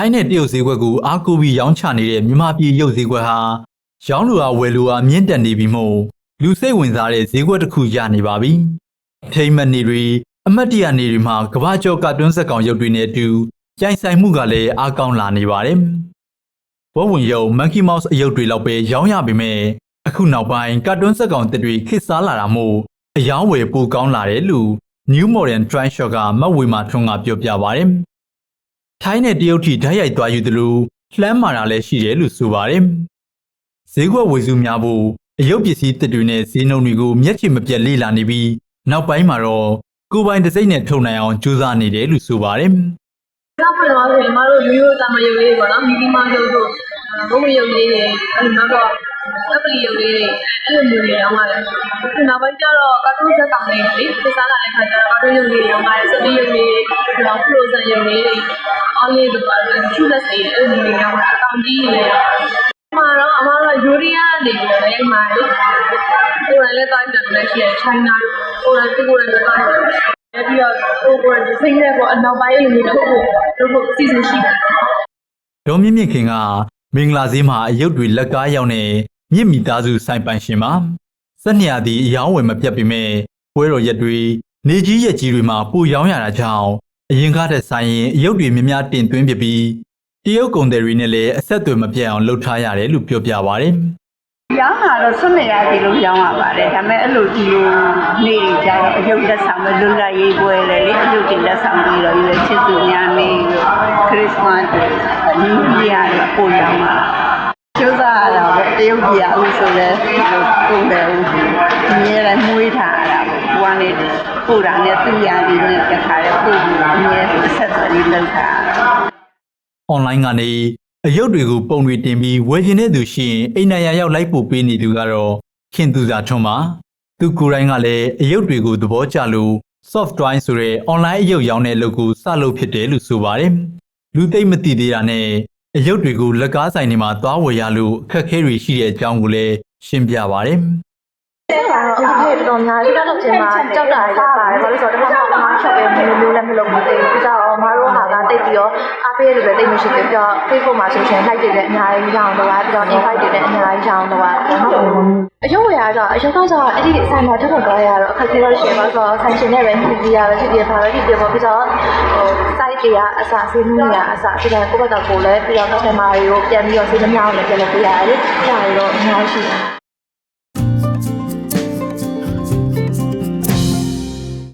ထိုင်းနဲ့တရုတ်ဈေးကွက်ကိုအားကိုးပြီးရောင်းချနေတဲ့မြန်မာပြည်ရုပ်ဈေးကွက်ဟာရောင်းလူအားဝယ်လူအားမြင့်တက်နေပြီမို့လူစိတ်ဝင်စားတဲ့ဈေးကွက်တစ်ခုရနေပါပြီ။ထိမ့်မတ်နေတွေအမတ်တရနေတွေမှာကမ္ဘာကျော်ကာတွန်းဆက်ကောင်ရုပ်တွေနဲ့အတူကြိုင်ဆိုင်မှုကလည်းအားကောင်းလာနေပါတယ်။ဘဝဝင်ရုပ် Monkey Mouse အယုတ်တွေလောက်ပဲရောင်းရပေမဲ့အခုနောက်ပိုင်းကာတွန်းဆက်ကောင်တစ်တွေခေတ်စားလာတာမို့အယောင်းဝယ်ပိုကောင်းလာတယ်လို့ New Modern Trend Shop ကမတ်ဝေမာထွန်းကပြောပြပါတယ်။ ထိုင်းနဲ့တရုတ်ထိဓာတ်ရိုက်သွားယူသလိုလှမ်းမာတာလည်းရှိတယ်လို့ဆိုပါတယ်။ဈေးကွက်ဝေစုများဖို့အယုတ်ပစ္စည်းတစ်တွေနဲ့ဈေးနှုန်းတွေကိုမျက်ခြေမပြတ်လေ့လာနေပြီးနောက်ပိုင်းမှာတော့ကိုယ်ပိုင်တစ်စိမ့်နဲ့ထုတ်နိုင်အောင်ကြိုးစားနေတယ်လို့ဆိုပါတယ်။နောက်ပြန်သွားဆိုရင်မတို့ရိုးရိုးတာမယုတ်လေးပေါ့နော်မီဒီမာယုတ်တို့ဘုံမယုတ်လေးတွေအဲ့နောက်တော့အပလီယုတ်လေးတွေအဲ့လိုမျိုးတွေရောင်းပါတယ်ခုနောက်ပိုင်းကျတော့ကာတွန်းဇက်ကောင်လေးလေစစ်စားလာတဲ့ခါကျတော့ကာတွန်းယုတ်လေးတွေရောင်းပါတယ်စတီယုတ်လေး တွေနောက်ဖရိုဇန်ယုတ်လေးတွေအော်လေးတို့ပါချူလက်တွေအဲ့လိုမျိုးတွေရောင်းပါတယ်အတောင်ကြီးတွေလည်းမှာတော့အမတို့ယူရီးယားနေပြီးတော့ရိုက်မှာလေကိုယ်လည်းတိုင်းတယ်လည်းရှိရချိုင်းနာကိုယ်လည်းကိုယ်လည်းတိုင်းတယ်ပြီးတော့ကိုယ်ကိုယ်စိတ်နဲ့ပေါ့အနောက်ပိုင်းလိုမျိုးထုတ်ဖို့လုပ်ဖို့အစီအစဉ်ရှိတယ်ဒေါ်မြင့်မြင့်ခင်ကမင်္ဂလာဈေးမှာအယုတ်တွေလက်ကားရောက်နေမြင့်မိသားစုဆိုင်ပိုင်ရှင်ပါစက်နှစ်ရာသီအယောင်းဝယ်မပြတ်ပေမဲ့ပွဲတော်ရက်တွေနေကြီးရက်ကြီးတွေမှာပူရောင်းရတာကြောင့် အရင်ကားတဲ့ဆိုင်ရင်အယုတ်တွေများများတင်သွင်းပြပြီးတရုတ်ကုန်တယ်တွေနဲ့လည်းအဆက်အသွယ်မပြတ်အောင်လှုပ်ထားရတယ်လို့ပြောပြပါဗျ။ရောင်းတာတော့ဆွနေရတယ်လို့ရောင်းရပါတယ်ဒါပေမဲ့အဲ့လိုဒီလိုနေ့တွေကျတော့အယုတ်လက်ဆောင်ပဲလွတ်လပ်ရေးပွဲလေလေအယုတ်တင်လက်ဆောင်ပြီးတော့ရွေးချစ်သူများနေလို့ခရစ်စမတ်တွေဒီကြီးရတယ်ပို့ရောင်းတာကျိုးစားရတာပေါ့တရုတ်ပြည်အခုဆိုလဲဒီလိုပုံတယ်ဦးအမြဲတမ်းမွေးထားရတာပေါ့ကိုကနေပို့တာနဲ့သူ့ရာဒီနဲ့တခါလဲပို့ပြီးအမြဲအဆက် အသွယ်လုပ်ထားတာအွန်လိုင်းကနေအယုတ်တွေကိုပုံတွေတင်ပြီးဝယ်ချင်တဲ့သူရှိရင်အိမ်နိုင်ရာရောက်လိုက်ပို့ပေးနေသူကတော့ခင်သူစာထွန်းပါသူကိုယ်တိုင်ကလည်းအယုတ်တွေကိုသဘောကျလို့ soft drawing ဆိုတဲ့ online အယုတ်ရောင်းတဲ့အလုပ်ကိုစလုပ်ဖြစ်တယ်လို့ဆိုပါတယ်လူသိမ့်မသိသေးတာနဲ့အယုတ်တွေကိုလက်ကားဆိုင်တွေမှာသွားဝယ်ရလို့အခက်အခဲတွေရှိတဲ့အကြောင်းကိုလည်းရှင်းပြပါတယ်အဲ့ဒါတော့အဲ့ဒီတော်များကျွန်တော်တို့ချင်းမှာကြောက်တာရပါတယ်ဘာလို့ဆိုတော့တစ်ခါမှအချက်ပဲမျိုးမျိုးလည်းမလုပ်ဘူးသေးဘူးပြီးတော့မတို့ဟာကတိတ်ပြီးတော့ အားပေးရတယ်ပဲတိတ်မရှိသေးဘူးပြီးတော့ Facebook မှာဆိုရှင် like တွေလည်းအများကြီးရအောင်လုပ်ရပြီးတော့ invite တွေလည်းအများကြီးရအောင်လုပ်ရအယုတ်ဝယ်ရတော့အယုတ်ကကြောင့်အဲ့ဒီဆိုင်မှာထွက်ထွက်သွားရတော့အခက်အခဲတော့ရှင်ပါဆိုတော့ဆိုင်ရှင်နဲ့ပဲညှိပြီးရပဲဖြစ်ဖြစ်ပါပဲဖြစ်ဖြစ်ပေါ့ပြီးတော့ဟို site တွေကအစဆေးမှုတွေကအစပြီးတော့ကိုယ့်ဘက်ကကိုယ်လည်းပြီးတော့ customer တွေကိုပြန်ပြီးတော့ဆေးသမားကိုလည်းပြန်လုပ်ပေးရတယ်။ဒါတွေတော့အများကြီးရှိတယ်